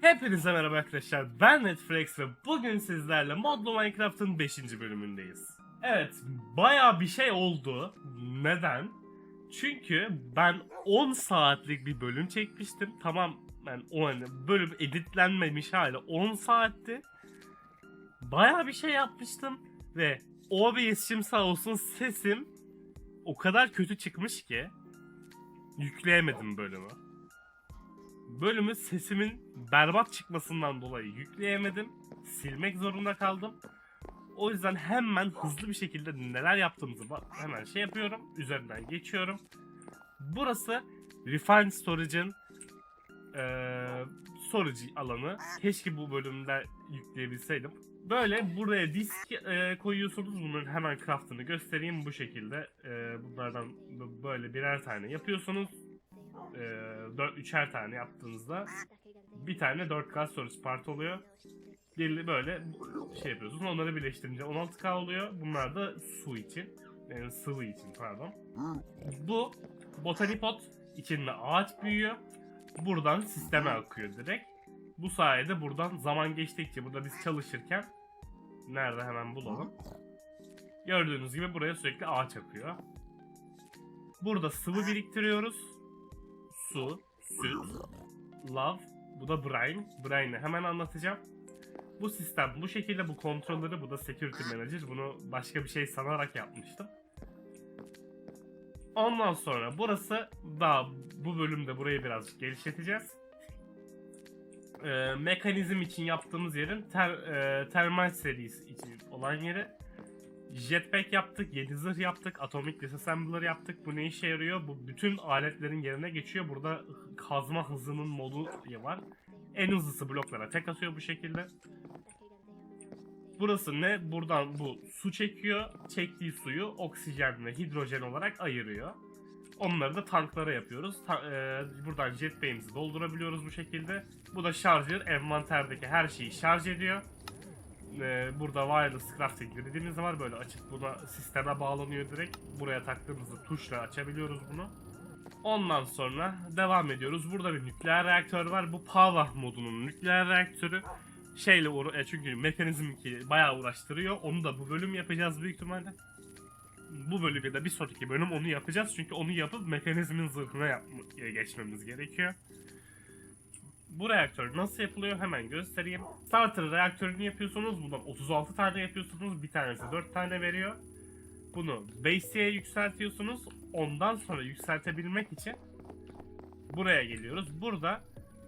Hepinize merhaba arkadaşlar. Ben Netflix ve bugün sizlerle Modlu Minecraft'ın 5. bölümündeyiz. Evet, baya bir şey oldu. Neden? Çünkü ben 10 saatlik bir bölüm çekmiştim. Tamam, ben o hani bölüm editlenmemiş hali 10 saatti. Baya bir şey yapmıştım ve OBS'im sağ olsun sesim o kadar kötü çıkmış ki yükleyemedim bölümü bölümü sesimin berbat çıkmasından dolayı yükleyemedim. Silmek zorunda kaldım. O yüzden hemen hızlı bir şekilde neler yaptığımızı hemen şey yapıyorum. Üzerinden geçiyorum. Burası Refine Storage'ın eee storage alanı. Keşke bu bölümde yükleyebilseydim. Böyle buraya disk eee, koyuyorsunuz. Bunların hemen craftını göstereyim bu şekilde. Eee, bunlardan böyle birer tane yapıyorsunuz e, 4 üçer tane yaptığınızda bir tane 4K storage part oluyor. Bir böyle şey yapıyorsunuz. Onları birleştirince 16K oluyor. Bunlar da su için. Yani sıvı için pardon. Bu botanipot içinde ağaç büyüyor. Buradan sisteme akıyor direkt. Bu sayede buradan zaman geçtikçe burada biz çalışırken nerede hemen bulalım. Gördüğünüz gibi buraya sürekli ağaç akıyor. Burada sıvı biriktiriyoruz su, süt, love, bu da brine. Brine'i hemen anlatacağım. Bu sistem bu şekilde bu kontrolleri, bu da security manager. Bunu başka bir şey sanarak yapmıştım. Ondan sonra burası daha bu bölümde burayı birazcık geliştireceğiz. Ee, mekanizm için yaptığımız yerin ter, e, termal serisi için olan yeri Jetpack yaptık, 7 zırh yaptık, Atomic Disassembler yaptık. Bu ne işe yarıyor? Bu bütün aletlerin yerine geçiyor. Burada kazma hızının modu var. En hızlısı bloklara tek atıyor bu şekilde. Burası ne? Buradan bu su çekiyor. Çektiği suyu oksijen ve hidrojen olarak ayırıyor. Onları da tanklara yapıyoruz. Ta- e, buradan jetpack'imizi doldurabiliyoruz bu şekilde. Bu da şarjör. Envanterdeki her şeyi şarj ediyor. Ee, burada wireless crafting dediğimiz var böyle açıp buna sisteme bağlanıyor direkt. Buraya taktığımızda tuşla açabiliyoruz bunu. Ondan sonra devam ediyoruz. Burada bir nükleer reaktör var. Bu Pava modunun nükleer reaktörü. Şeyle uğra e, çünkü mekanizm ki bayağı uğraştırıyor. Onu da bu bölüm yapacağız büyük ihtimalle. Bu bölüm ya da bir sonraki bölüm onu yapacağız. Çünkü onu yapıp mekanizmin zırhına yapma- geçmemiz gerekiyor. Bu reaktör nasıl yapılıyor hemen göstereyim. Starter reaktörünü yapıyorsunuz. Bundan 36 tane yapıyorsunuz. Bir tanesi 4 tane veriyor. Bunu base'e yükseltiyorsunuz. Ondan sonra yükseltebilmek için buraya geliyoruz. Burada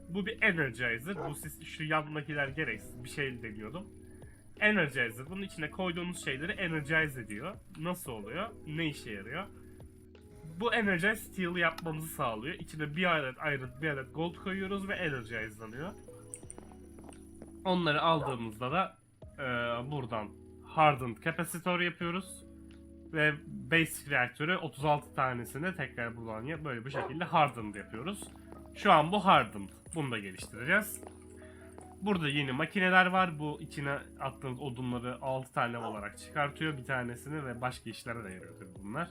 bu bir energizer. Bu siz şu yandakiler gereksiz bir şey deniyordum. Energizer. Bunun içine koyduğunuz şeyleri energize ediyor. Nasıl oluyor? Ne işe yarıyor? Bu Energize Steel yapmamızı sağlıyor. İçine bir adet iron, bir adet gold koyuyoruz ve energizelanıyor. Onları aldığımızda da e, buradan Hardened Capacitor yapıyoruz. Ve Basic reaktörü 36 tanesini tekrar buradan ya- böyle bu şekilde Hardened yapıyoruz. Şu an bu Hardened. Bunu da geliştireceğiz. Burada yeni makineler var. Bu içine attığımız odunları 6 tane olarak çıkartıyor bir tanesini ve başka işlere de yarıyor bunlar.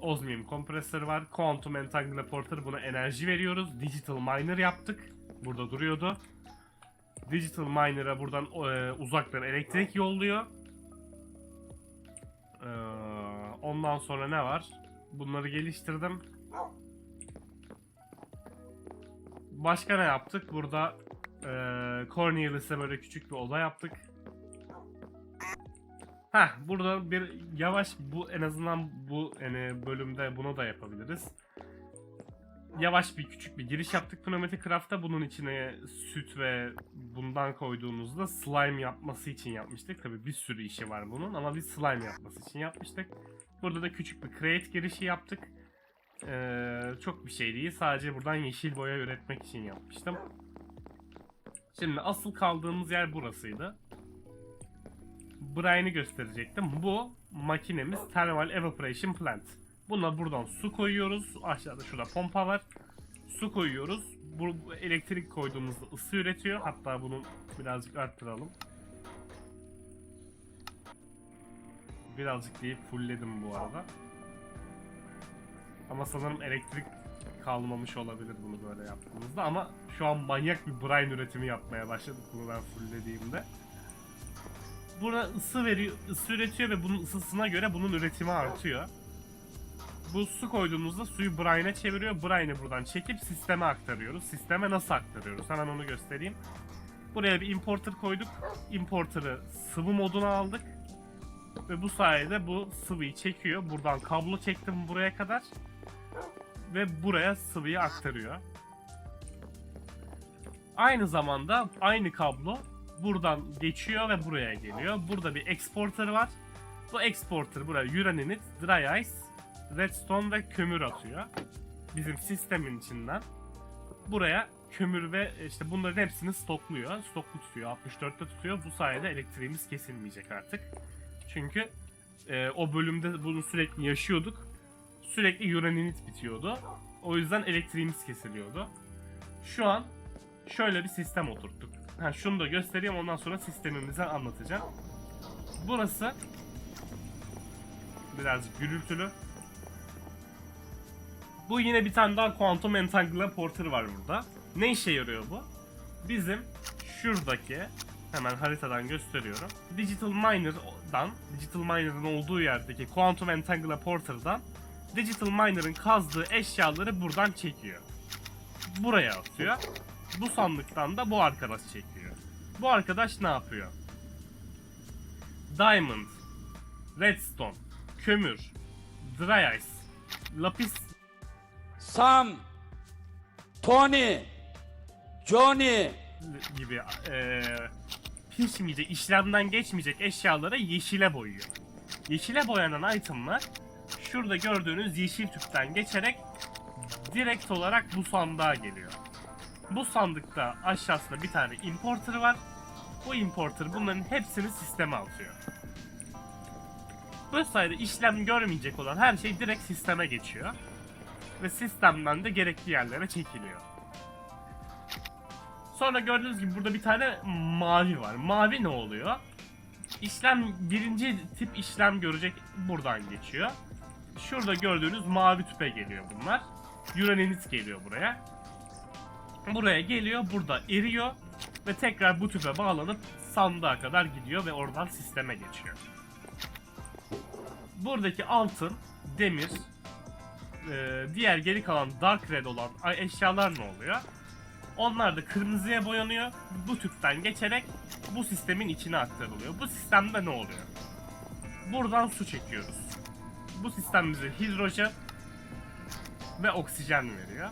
Osmium kompresör var. Quantum Entangle Porter buna enerji veriyoruz. Digital Miner yaptık. Burada duruyordu. Digital Miner'a buradan e, uzaktan elektrik yolluyor. Ee, ondan sonra ne var? Bunları geliştirdim. Başka ne yaptık? Burada e, Cornelius'e böyle küçük bir oda yaptık. Heh, burada bir yavaş bu en azından bu yani bölümde bunu da yapabiliriz. Yavaş bir küçük bir giriş yaptık Pneumatic Craft'a. Bunun içine süt ve bundan koyduğumuzda slime yapması için yapmıştık. Tabi bir sürü işi var bunun ama biz slime yapması için yapmıştık. Burada da küçük bir crate girişi yaptık. Ee, çok bir şey değil. Sadece buradan yeşil boya üretmek için yapmıştım. Şimdi asıl kaldığımız yer burasıydı. Brian'ı gösterecektim. Bu makinemiz Thermal Evaporation Plant. Buna buradan su koyuyoruz. Aşağıda şurada pompa var. Su koyuyoruz. Bu elektrik koyduğumuzda ısı üretiyor. Hatta bunu birazcık arttıralım. Birazcık deyip fullledim bu arada. Ama sanırım elektrik kalmamış olabilir bunu böyle yaptığımızda ama şu an manyak bir brine üretimi yapmaya başladık bunu ben fulllediğimde. Buna ısı veriyor, ısı üretiyor ve bunun ısısına göre bunun üretimi artıyor. Bu su koyduğumuzda suyu brine'e çeviriyor. Brine'i buradan çekip sisteme aktarıyoruz. Sisteme nasıl aktarıyoruz? Hemen onu göstereyim. Buraya bir importer koyduk. Importer'ı sıvı moduna aldık. Ve bu sayede bu sıvıyı çekiyor. Buradan kablo çektim buraya kadar. Ve buraya sıvıyı aktarıyor. Aynı zamanda aynı kablo buradan geçiyor ve buraya geliyor. Burada bir exporter var. Bu exporter buraya Uranite, Dry Ice, Redstone ve kömür atıyor. Bizim sistemin içinden. Buraya kömür ve işte bunların hepsini stokluyor. Stoklu tutuyor. 64'te tutuyor. Bu sayede elektriğimiz kesilmeyecek artık. Çünkü e, o bölümde bunu sürekli yaşıyorduk. Sürekli uranit bitiyordu. O yüzden elektriğimiz kesiliyordu. Şu an şöyle bir sistem oturttuk. Ha, şunu da göstereyim ondan sonra sistemimizi anlatacağım. Burası birazcık gürültülü. Bu yine bir tane daha Quantum Entangler Porter var burada. Ne işe yarıyor bu? Bizim şuradaki hemen haritadan gösteriyorum. Digital Miner'dan, Digital Miner'ın olduğu yerdeki Quantum Entangler Porter'dan Digital Miner'ın kazdığı eşyaları buradan çekiyor. Buraya atıyor. Bu sandıktan da bu arkadaş çekiyor. Bu arkadaş ne yapıyor? Diamond, Redstone, kömür, Dry Ice, Lapis Sam, Tony, Johnny, gibi eee pişmeyecek, işlemden geçmeyecek eşyaları yeşile boyuyor. Yeşile boyanan itemlar şurada gördüğünüz yeşil tüpten geçerek direkt olarak bu sandığa geliyor. Bu sandıkta aşağısında bir tane importer var. Bu importer bunların hepsini sisteme atıyor. Bu sayede işlem görmeyecek olan her şey direkt sisteme geçiyor. Ve sistemden de gerekli yerlere çekiliyor. Sonra gördüğünüz gibi burada bir tane mavi var. Mavi ne oluyor? İşlem birinci tip işlem görecek buradan geçiyor. Şurada gördüğünüz mavi tüpe geliyor bunlar. Uranit geliyor buraya. Buraya geliyor, burada eriyor ve tekrar bu tüpe bağlanıp sandığa kadar gidiyor ve oradan sisteme geçiyor. Buradaki altın, demir, e, diğer geri kalan dark red olan eşyalar ne oluyor? Onlar da kırmızıya boyanıyor. Bu tüpten geçerek bu sistemin içine aktarılıyor. Bu sistemde ne oluyor? Buradan su çekiyoruz. Bu sistem bize hidrojen ve oksijen veriyor.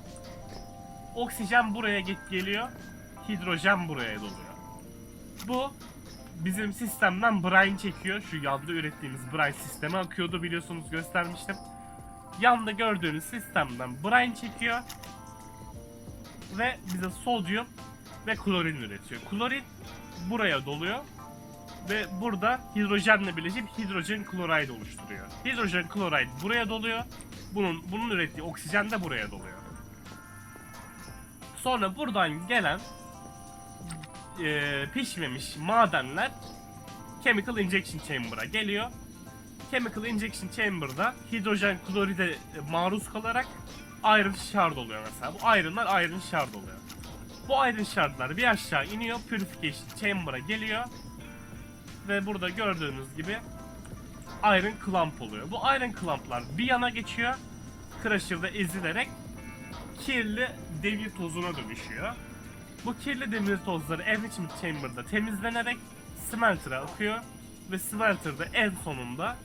Oksijen buraya ge- geliyor. Hidrojen buraya doluyor. Bu bizim sistemden brine çekiyor. Şu yanda ürettiğimiz brine sisteme akıyordu biliyorsunuz göstermiştim. Yanda gördüğünüz sistemden brine çekiyor ve bize sodyum ve klorin üretiyor. Klorin buraya doluyor ve burada hidrojenle birleşip hidrojen klorid oluşturuyor. Hidrojen klorid buraya doluyor. Bunun bunun ürettiği oksijen de buraya doluyor. Sonra buradan gelen eee, pişmemiş madenler Chemical Injection Chamber'a geliyor. Chemical Injection Chamber'da hidrojen kloride e, maruz kalarak Iron Shard oluyor mesela. Bu Iron'lar Iron Shard oluyor. Bu Iron Shard'lar bir aşağı iniyor. Purification Chamber'a geliyor. Ve burada gördüğünüz gibi Iron Clamp oluyor. Bu Iron Clamp'lar bir yana geçiyor. Crusher'da ezilerek kirli demir tozuna dönüşüyor. Bu kirli demir tozları Enrichment Chamber'da temizlenerek Smelter'a akıyor. Ve Smelter'da en sonunda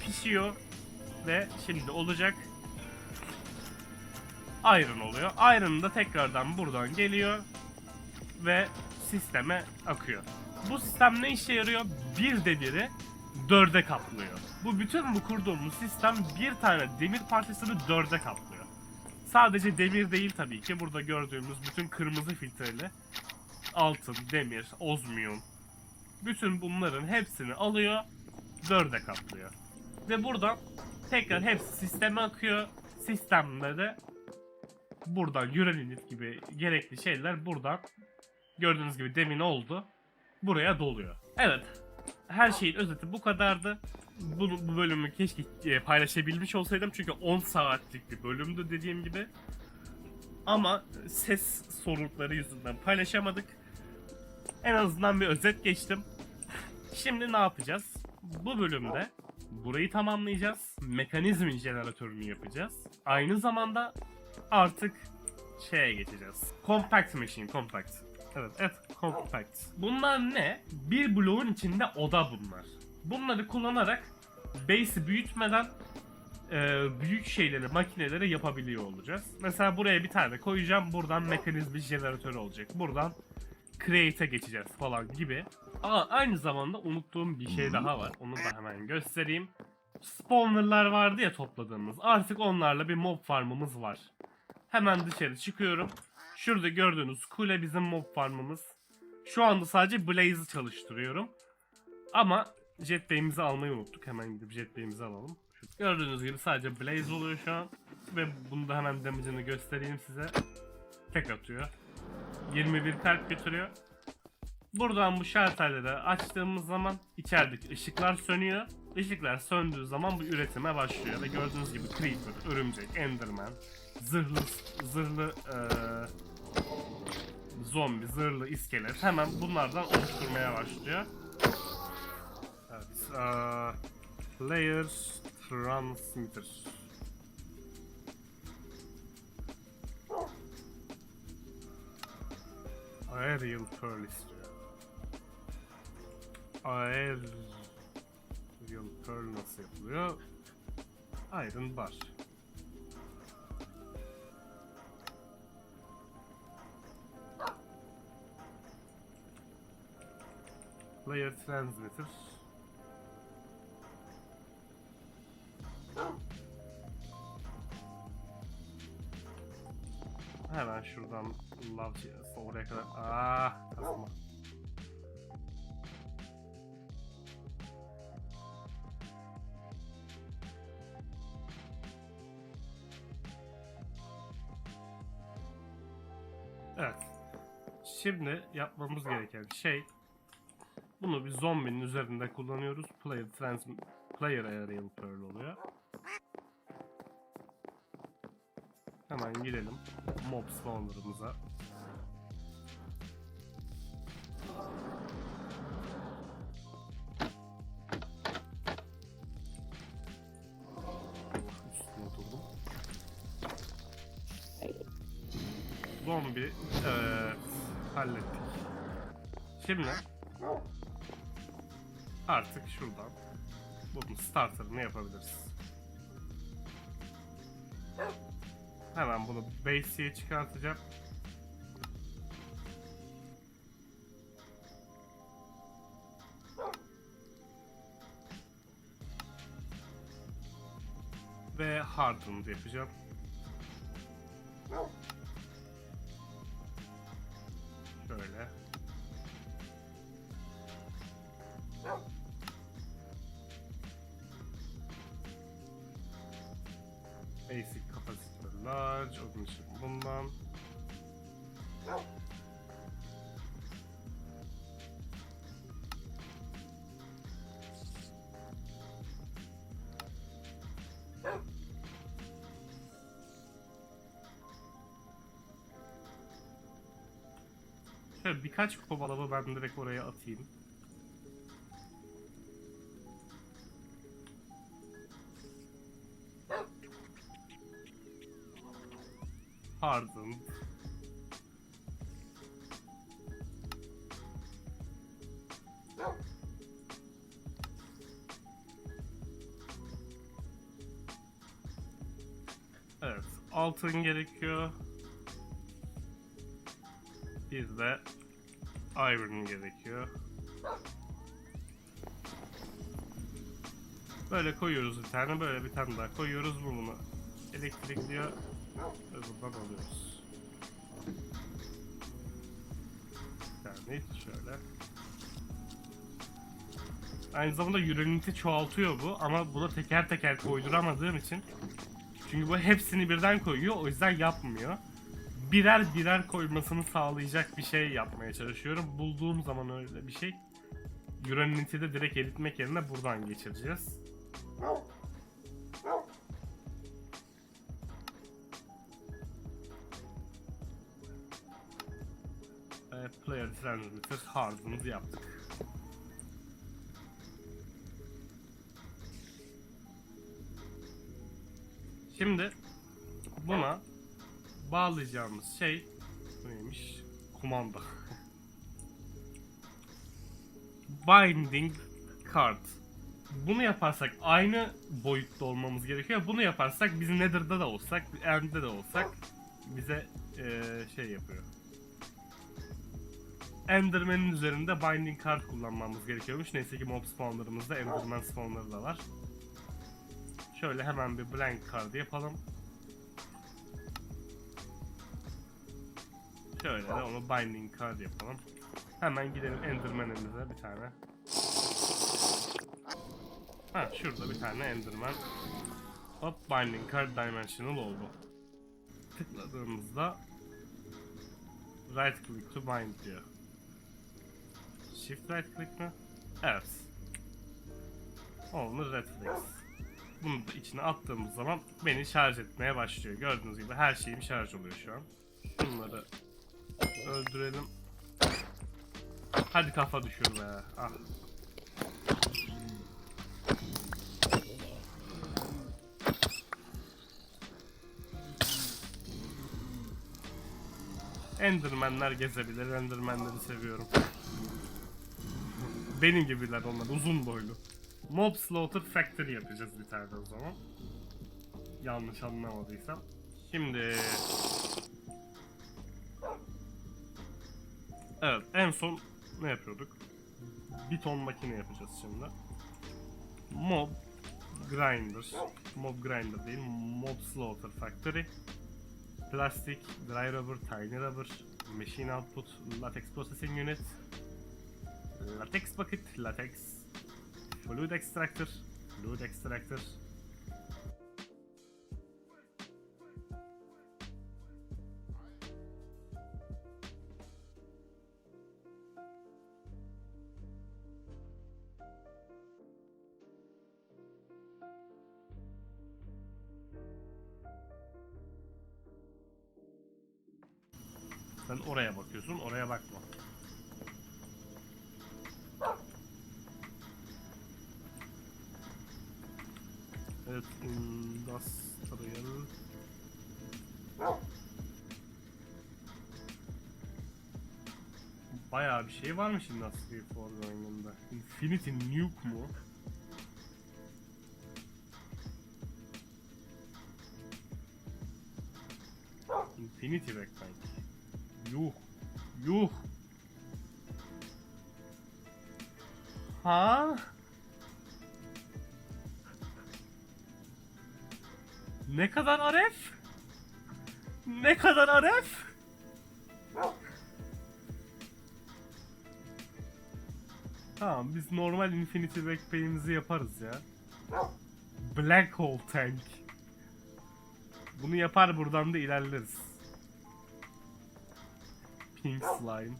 pişiyor. Ve şimdi olacak Iron oluyor. Iron da tekrardan buradan geliyor ve sisteme akıyor. Bu sistem ne işe yarıyor? Bir demiri dörde kaplıyor. Bu bütün bu kurduğumuz sistem bir tane demir parçasını dörde kaplıyor. Sadece demir değil tabii ki. Burada gördüğümüz bütün kırmızı filtreli altın, demir, ozmiyum bütün bunların hepsini alıyor, dörde kaplıyor. Ve buradan tekrar hepsi sisteme akıyor. Sistemde de buradan Uranit gibi gerekli şeyler buradan gördüğünüz gibi demin oldu. Buraya doluyor. Evet. Her şeyin özeti bu kadardı. Bu, bu bölümü keşke e, paylaşabilmiş olsaydım çünkü 10 saatlik bir bölümdü dediğim gibi. Ama ses sorunları yüzünden paylaşamadık. En azından bir özet geçtim. Şimdi ne yapacağız? Bu bölümde burayı tamamlayacağız. Mekanizmin jeneratörünü yapacağız. Aynı zamanda artık şeye geçeceğiz. Compact Machine, Compact. Evet, evet, Compact. Bunlar ne? Bir bloğun içinde oda bunlar. Bunları kullanarak base'i büyütmeden e, büyük şeyleri, makineleri yapabiliyor olacağız. Mesela buraya bir tane koyacağım. Buradan mekanizmi jeneratörü olacak. Buradan create'e geçeceğiz falan gibi. Ama aynı zamanda unuttuğum bir şey daha var. Onu da hemen göstereyim. Spawner'lar vardı ya topladığımız. Artık onlarla bir mob farmımız var. Hemen dışarı çıkıyorum. Şurada gördüğünüz kule bizim mob farmımız. Şu anda sadece Blaze'i çalıştırıyorum. Ama jetpack'imizi almayı unuttuk. Hemen gidip jetpack'imizi alalım. Gördüğünüz gibi sadece Blaze oluyor şu an. Ve bunu da hemen damage'ını göstereyim size. Tek atıyor. 21 kalp götürüyor. Buradan bu şalterleri açtığımız zaman içerideki ışıklar sönüyor. Işıklar söndüğü zaman bu üretime başlıyor ve gördüğünüz gibi Creeper, Örümcek, Enderman, zırhlı zırhlı eee, zombi, zırhlı iskelet hemen bunlardan oluşturmaya başlıyor. Eee, Layer Transmitter. Aerial Pearl. Aerial Pearl nasıl yapılıyor? Iron Bar. Layer Transmitter. Love cihazı oraya kadar. Ah kazma. Evet. Şimdi yapmamız gereken şey bunu bir zombinin üzerinde kullanıyoruz. Player trans player aerial pearl oluyor. Hemen girelim mob spawner'ımıza. Şimdi artık şuradan bunun starter'ını yapabiliriz. Hemen bunu base'ye çıkartacağım. Ve hardened yapacağım. Birkaç kovalama ben direkt oraya atayım. Hardened. Evet, altın gerekiyor. Bir de iron gerekiyor. Böyle koyuyoruz bir tane, böyle bir tane daha koyuyoruz bu bunu. Elektrikliyor ve buradan alıyoruz. Yani şöyle. Aynı zamanda Unity çoğaltıyor bu ama bunu teker teker koyduramadığım için çünkü bu hepsini birden koyuyor o yüzden yapmıyor. Birer birer koymasını sağlayacak bir şey yapmaya çalışıyorum. Bulduğum zaman öyle bir şey Unity'de direkt eritmek yerine buradan geçireceğiz. Ve player transmitter hard'ımızı yaptık. Şimdi buna bağlayacağımız şey neymiş? Kumanda. Binding card. Bunu yaparsak aynı boyutta olmamız gerekiyor. Bunu yaparsak biz Nether'da da olsak, End'de de olsak bize eee, şey yapıyor. Enderman'in üzerinde Binding Card kullanmamız gerekiyormuş. Neyse ki mob spawnlarımızda Enderman spawnları da var. Şöyle hemen bir blank card yapalım. Şöyle de onu Binding Card yapalım. Hemen gidelim Enderman'imize bir tane. Ha şurada bir tane Enderman. Hop Binding Card Dimensional oldu. Tıkladığımızda right click to bind diyor. Shift right click mi? Evet. Oldu reflex. Bunu da içine attığımız zaman beni şarj etmeye başlıyor. Gördüğünüz gibi her şeyim şarj oluyor şu an. Şunları öldürelim. Hadi kafa düşür be. Ah. Endermenler gezebilir. Endermenleri seviyorum. Benim gibiler onlar. Uzun boylu. Mob Slaughter Factory yapacağız bir tane o zaman. Yanlış anlamadıysam. Şimdi... Evet en son ne yapıyorduk? Bir ton makine yapacağız şimdi. Mob Grinder. Mob Grinder değil. Mob Slaughter Factory. Plastic, Dry Rubber, Tiny Rubber, Machine Output, Latex Processing Unit, Latex Bucket, Latex, Fluid Extractor, Fluid Extractor. Bayağı bir şey varmış Industry 4 oyununda. Infinity Nuke mu? Infinity Backtank. Yuh. Yuh. Ha? Ne kadar Aref? Ne kadar Aref? Tamam biz normal Infinity Backpack'imizi yaparız ya. Black Hole Tank. Bunu yapar buradan da ilerleriz. Pink Slime.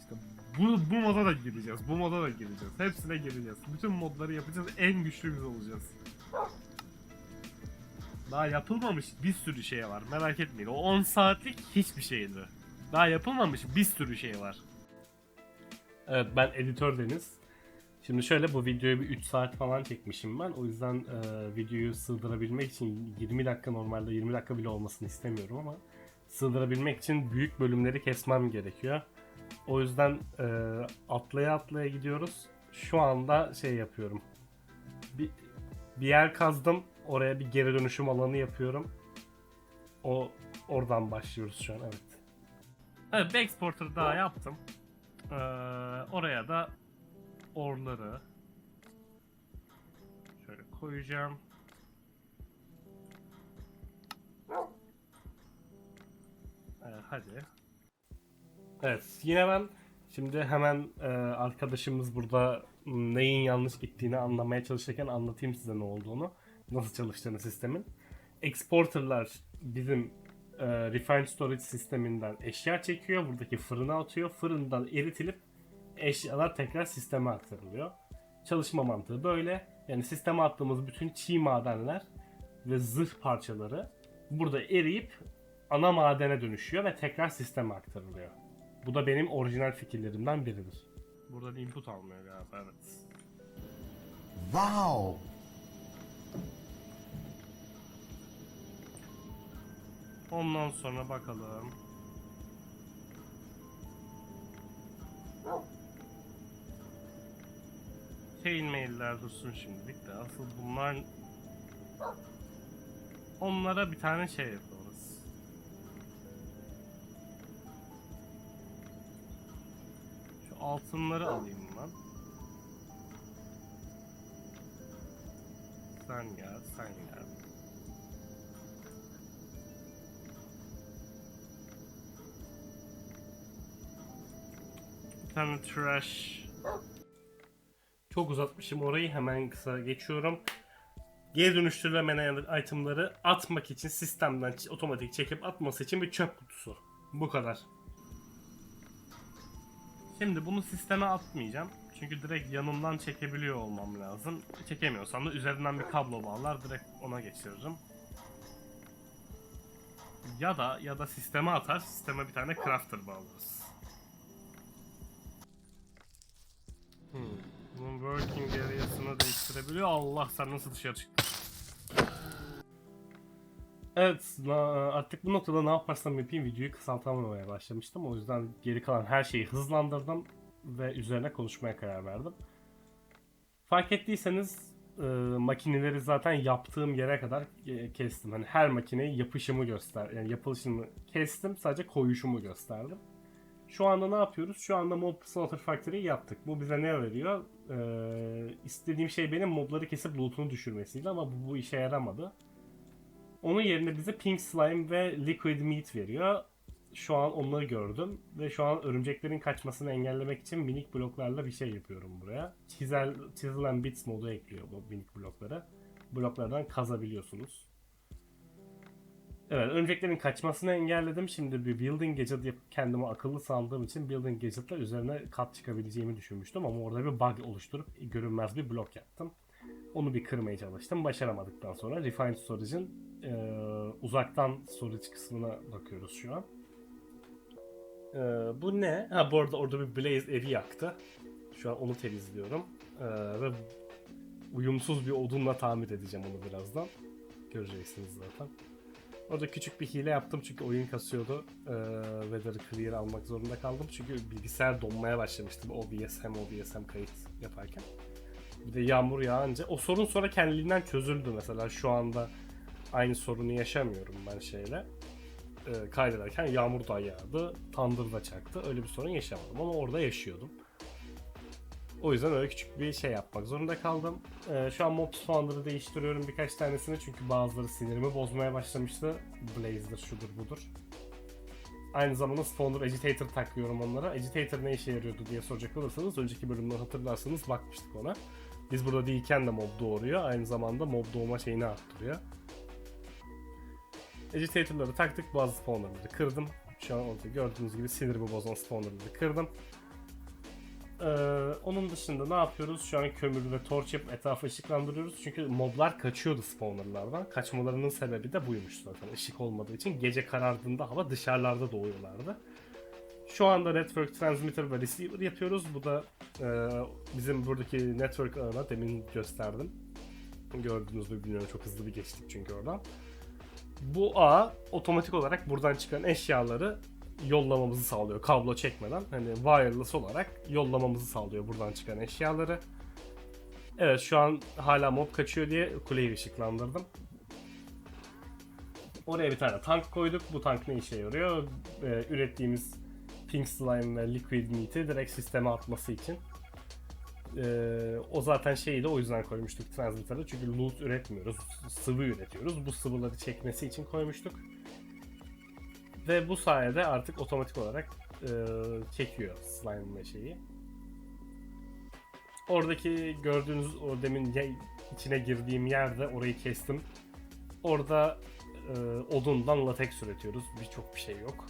İşte bu, bu moda da gireceğiz. Bu moda da gireceğiz. Hepsine gireceğiz. Bütün modları yapacağız. En güçlü biz olacağız. Daha yapılmamış bir sürü şey var. Merak etmeyin. O 10 saatlik hiçbir şeydi. Daha yapılmamış bir sürü şey var. Evet ben editör Deniz. Şimdi şöyle bu videoyu bir 3 saat falan çekmişim ben. O yüzden e, videoyu sığdırabilmek için 20 dakika normalde 20 dakika bile olmasını istemiyorum ama sığdırabilmek için büyük bölümleri kesmem gerekiyor. O yüzden e, atlaya atlaya gidiyoruz. Şu anda şey yapıyorum. Bir, bir yer kazdım. Oraya bir geri dönüşüm alanı yapıyorum. O oradan başlıyoruz şu an evet. Evet, Backsporter daha yaptım. Ee, oraya da orları şöyle koyacağım. Evet, hadi. Evet, yine ben şimdi hemen e, arkadaşımız burada neyin yanlış gittiğini anlamaya çalışırken anlatayım size ne olduğunu. Nasıl çalıştığını sistemin. Exporter'lar bizim e, Refined Storage sisteminden eşya çekiyor. Buradaki fırına atıyor. Fırından eritilip eşyalar tekrar sisteme aktarılıyor. Çalışma mantığı böyle. Yani sisteme attığımız bütün çiğ madenler ve zırh parçaları burada eriyip ana madene dönüşüyor ve tekrar sisteme aktarılıyor. Bu da benim orijinal fikirlerimden biridir. Buradan input almıyor galiba evet. Wow! Ondan sonra bakalım. Chain mailler dursun şimdilik de asıl bunlar onlara bir tane şey yaparız. Şu altınları alayım ben. Sen gel, sen gel. Tane trash. Çok uzatmışım orayı hemen kısa geçiyorum. Geri dönüştürülemeyen itemları atmak için sistemden otomatik çekip atması için bir çöp kutusu. Bu kadar. Şimdi bunu sisteme atmayacağım. Çünkü direkt yanından çekebiliyor olmam lazım. Çekemiyorsam da üzerinden bir kablo bağlar direkt ona geçiririm. Ya da ya da sisteme atar, sisteme bir tane crafter bağlarız. Working area'sını değiştirebiliyor. Allah sen nasıl dışarı çıktın? Evet, artık bu noktada ne yaparsam yapayım videoyu kısaltamamaya başlamıştım. O yüzden geri kalan her şeyi hızlandırdım ve üzerine konuşmaya karar verdim. Fark ettiyseniz e, makineleri zaten yaptığım yere kadar e, kestim. Hani her makineyi yapışımı göster, yani yapılışını kestim. Sadece koyuşumu gösterdim. Şu anda ne yapıyoruz? Şu anda Mob Slaughter Factory'yi yaptık. Bu bize ne veriyor? Ee, istediğim şey benim mobları kesip loot'unu düşürmesiydi ama bu, bu işe yaramadı. Onun yerine bize Pink Slime ve Liquid Meat veriyor. Şu an onları gördüm ve şu an örümceklerin kaçmasını engellemek için minik bloklarla bir şey yapıyorum buraya. Chisel and Bits modu ekliyor bu minik blokları. Bloklardan kazabiliyorsunuz. Evet, örümceklerin kaçmasını engelledim. Şimdi bir building gadget yapıp kendime akıllı sandığım için building gadget'la üzerine kat çıkabileceğimi düşünmüştüm ama orada bir bug oluşturup görünmez bir blok yaptım. Onu bir kırmaya çalıştım. Başaramadıktan sonra Refined Storage'ın e, uzaktan storage kısmına bakıyoruz şu an. E, bu ne? Ha bu arada orada bir Blaze evi yaktı. Şu an onu temizliyorum. E, ve uyumsuz bir odunla tamir edeceğim onu birazdan. Göreceksiniz zaten. Orada küçük bir hile yaptım çünkü oyun kasıyordu. Ee, Weather Clear almak zorunda kaldım. Çünkü bilgisayar donmaya başlamıştı OBS hem OBS hem kayıt yaparken. Bir de yağmur yağınca. O sorun sonra kendiliğinden çözüldü mesela. Şu anda aynı sorunu yaşamıyorum ben şeyle. Ee, kaydederken yağmur da yağdı. Thunder da çaktı. Öyle bir sorun yaşamadım ama orada yaşıyordum. O yüzden öyle küçük bir şey yapmak zorunda kaldım. Ee, şu an mob spawnları değiştiriyorum birkaç tanesini çünkü bazıları sinirimi bozmaya başlamıştı. Blaze'dir, şudur budur. Aynı zamanda spawner agitator takıyorum onlara. Agitator ne işe yarıyordu diye soracak olursanız önceki bölümde hatırlarsanız bakmıştık ona. Biz burada değilken de mob doğuruyor. Aynı zamanda mob doğma şeyini arttırıyor. Agitator'ları taktık bazı spawnerları kırdım. Şu an orada gördüğünüz gibi sinirimi bozan spawnerları kırdım. Ee, onun dışında ne yapıyoruz? Şu an kömür ve torç yapıp etrafı ışıklandırıyoruz. Çünkü moblar kaçıyordu spawnerlardan. Kaçmalarının sebebi de buymuş zaten. Işık olmadığı için gece karardığında hava dışarılarda doğuyorlardı. Şu anda network transmitter ve receiver yapıyoruz. Bu da e, bizim buradaki network ağına demin gösterdim. Gördüğünüz gibi bilmiyorum çok hızlı bir geçtik çünkü oradan. Bu ağ otomatik olarak buradan çıkan eşyaları yollamamızı sağlıyor kablo çekmeden. Hani wireless olarak yollamamızı sağlıyor buradan çıkan eşyaları. Evet şu an hala mob kaçıyor diye kuleyi ışıklandırdım. Oraya bir tane tank koyduk. Bu tank ne işe yarıyor? Ee, ürettiğimiz pink slime ve liquid meat'i direkt sisteme atması için. Ee, o zaten şeyi de o yüzden koymuştuk transmitter'ı. Çünkü loot üretmiyoruz. Sıvı üretiyoruz. Bu sıvıları çekmesi için koymuştuk. Ve bu sayede artık otomatik olarak e, çekiyor slime şeyi. Oradaki gördüğünüz o demin içine girdiğim yerde orayı kestim. Orada e, odundan latex üretiyoruz. Birçok bir şey yok.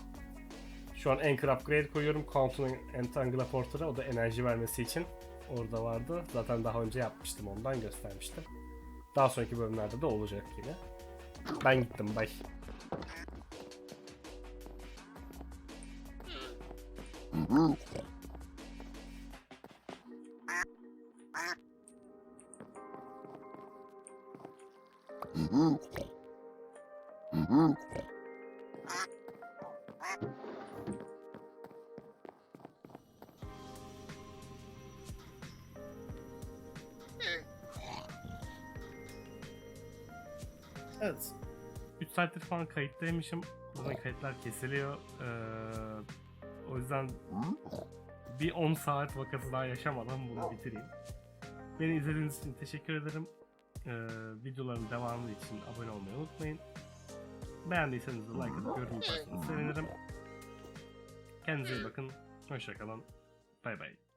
Şu an Anchor Upgrade koyuyorum. Quantum Entangle Porter'a o da enerji vermesi için. orada vardı. Zaten daha önce yapmıştım ondan göstermiştim. Daha sonraki bölümlerde de olacak yine. Ben gittim bay. Evet. 3 saattir falan kayıttaymışım. Buradan kayıtlar kesiliyor. Ee, o yüzden bir 10 saat vakası daha yaşamadan bunu bitireyim. Beni izlediğiniz için teşekkür ederim. Ee, videoların devamı için abone olmayı unutmayın. Beğendiyseniz de like atıp yorum yaparsanız sevinirim. Kendinize iyi bakın. Hoşçakalın. Bay bay.